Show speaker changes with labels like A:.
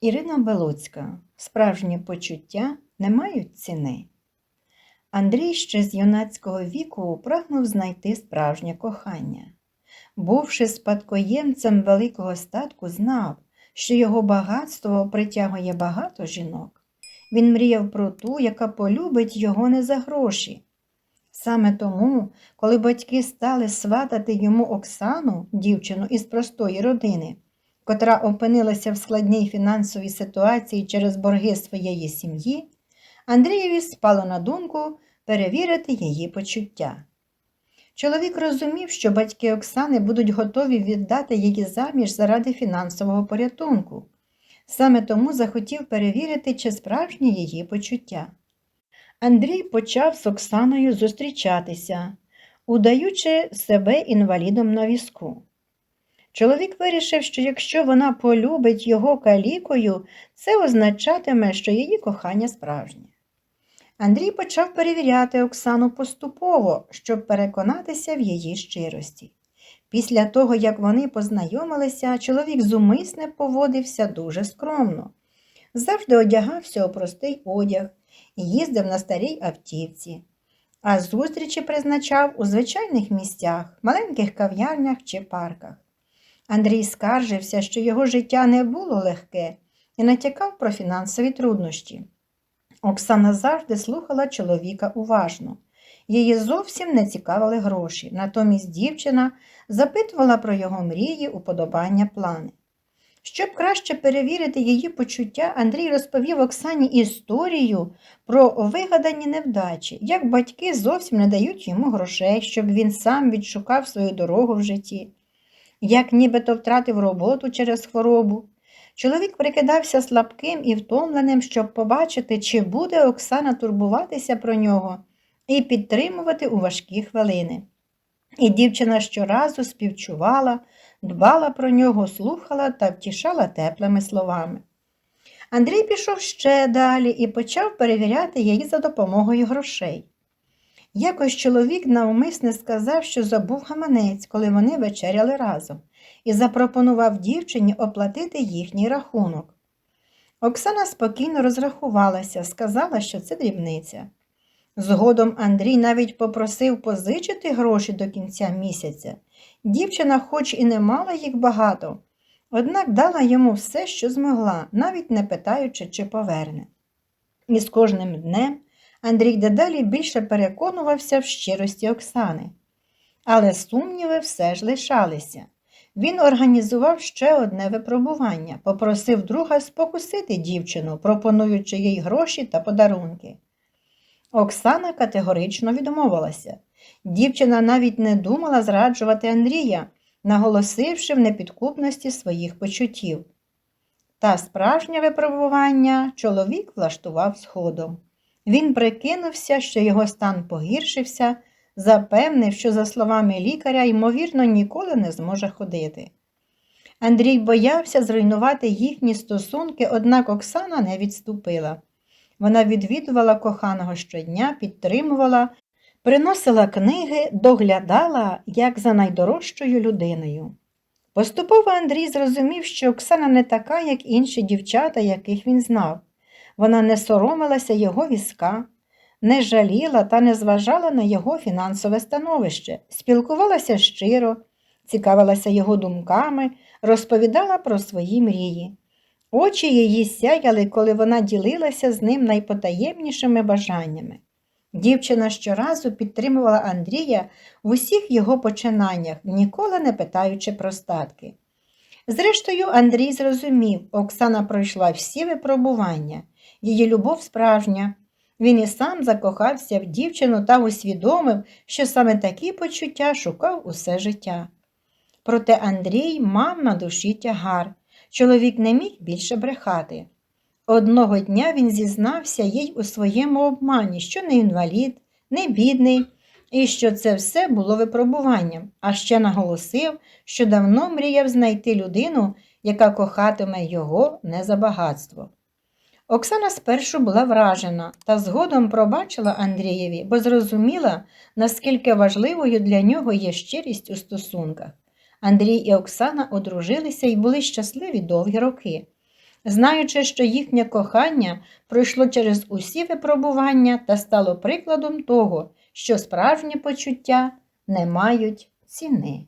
A: Ірина Белоцька. Справжні почуття не мають ціни. Андрій ще з юнацького віку прагнув знайти справжнє кохання. Бувши спадкоємцем великого статку, знав, що його багатство притягує багато жінок. Він мріяв про ту, яка полюбить його не за гроші. Саме тому, коли батьки стали сватати йому Оксану, дівчину із простої родини, котра опинилася в складній фінансовій ситуації через борги своєї сім'ї, Андрієві спало на думку перевірити її почуття. Чоловік розумів, що батьки Оксани будуть готові віддати її заміж заради фінансового порятунку. Саме тому захотів перевірити, чи справжні її почуття. Андрій почав з Оксаною зустрічатися, удаючи себе інвалідом на візку. Чоловік вирішив, що якщо вона полюбить його калікою, це означатиме, що її кохання справжнє. Андрій почав перевіряти Оксану поступово, щоб переконатися в її щирості. Після того, як вони познайомилися, чоловік зумисне поводився дуже скромно. Завжди одягався у простий одяг їздив на старій автівці, а зустрічі призначав у звичайних місцях, маленьких кав'ярнях чи парках. Андрій скаржився, що його життя не було легке і натякав про фінансові труднощі. Оксана завжди слухала чоловіка уважно. Її зовсім не цікавили гроші, натомість дівчина запитувала про його мрії, уподобання, плани. Щоб краще перевірити її почуття, Андрій розповів Оксані історію про вигадані невдачі, як батьки зовсім не дають йому грошей, щоб він сам відшукав свою дорогу в житті, як нібито втратив роботу через хворобу. Чоловік прикидався слабким і втомленим, щоб побачити, чи буде Оксана турбуватися про нього і підтримувати у важкі хвилини. І дівчина щоразу співчувала, дбала про нього, слухала та втішала теплими словами. Андрій пішов ще далі і почав перевіряти її за допомогою грошей. Якось чоловік навмисне сказав, що забув гаманець, коли вони вечеряли разом, і запропонував дівчині оплатити їхній рахунок. Оксана спокійно розрахувалася, сказала, що це дрібниця. Згодом Андрій навіть попросив позичити гроші до кінця місяця. Дівчина, хоч і не мала їх багато, однак дала йому все, що змогла, навіть не питаючи, чи поверне. І з кожним днем Андрій дедалі більше переконувався в щирості Оксани. Але сумніви все ж лишалися. Він організував ще одне випробування, попросив друга спокусити дівчину, пропонуючи їй гроші та подарунки. Оксана категорично відмовилася. Дівчина навіть не думала зраджувати Андрія, наголосивши в непідкупності своїх почуттів. Та справжнє випробування чоловік влаштував згодом. Він прикинувся, що його стан погіршився, запевнив, що, за словами лікаря, ймовірно, ніколи не зможе ходити. Андрій боявся зруйнувати їхні стосунки, однак Оксана не відступила. Вона відвідувала коханого щодня, підтримувала, приносила книги, доглядала як за найдорожчою людиною. Поступово Андрій зрозумів, що Оксана не така, як інші дівчата, яких він знав. Вона не соромилася його візка, не жаліла та не зважала на його фінансове становище, спілкувалася щиро, цікавилася його думками, розповідала про свої мрії. Очі її сяяли, коли вона ділилася з ним найпотаємнішими бажаннями. Дівчина щоразу підтримувала Андрія в усіх його починаннях, ніколи не питаючи про статки. Зрештою, Андрій зрозумів, Оксана пройшла всі випробування, її любов справжня. Він і сам закохався в дівчину та усвідомив, що саме такі почуття шукав усе життя. Проте Андрій мав на душі тягар. Чоловік не міг більше брехати. Одного дня він зізнався їй у своєму обмані, що не інвалід, не бідний, і що це все було випробуванням, а ще наголосив, що давно мріяв знайти людину, яка кохатиме його не за багатство. Оксана спершу була вражена та згодом пробачила Андрієві, бо зрозуміла, наскільки важливою для нього є щирість у стосунках. Андрій і Оксана одружилися і були щасливі довгі роки. знаючи, що їхнє кохання пройшло через усі випробування та стало прикладом того, що справжні почуття не мають ціни.